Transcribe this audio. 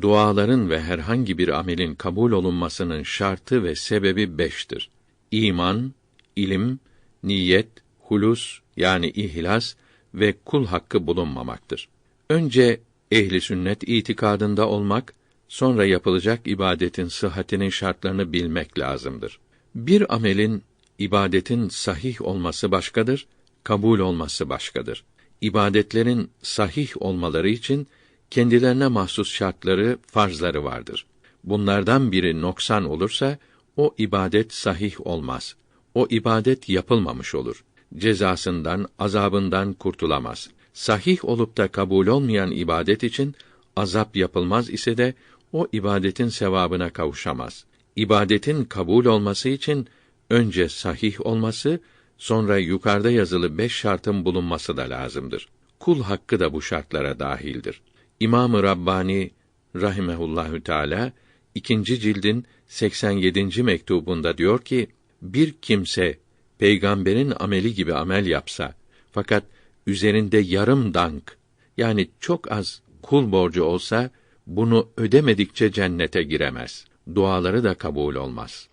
duaların ve herhangi bir amelin kabul olunmasının şartı ve sebebi beştir. İman, ilim, niyet, hulus yani ihlas ve kul hakkı bulunmamaktır. Önce ehli sünnet itikadında olmak, sonra yapılacak ibadetin sıhhatinin şartlarını bilmek lazımdır. Bir amelin ibadetin sahih olması başkadır, kabul olması başkadır. İbadetlerin sahih olmaları için kendilerine mahsus şartları, farzları vardır. Bunlardan biri noksan olursa o ibadet sahih olmaz. O ibadet yapılmamış olur. Cezasından, azabından kurtulamaz. Sahih olup da kabul olmayan ibadet için azap yapılmaz ise de o ibadetin sevabına kavuşamaz. İbadetin kabul olması için önce sahih olması, sonra yukarıda yazılı beş şartın bulunması da lazımdır. Kul hakkı da bu şartlara dahildir. İmam-ı Rabbani rahimehullahü teala ikinci cildin 87. mektubunda diyor ki: Bir kimse peygamberin ameli gibi amel yapsa fakat üzerinde yarım dank yani çok az kul borcu olsa bunu ödemedikçe cennete giremez. Duaları da kabul olmaz.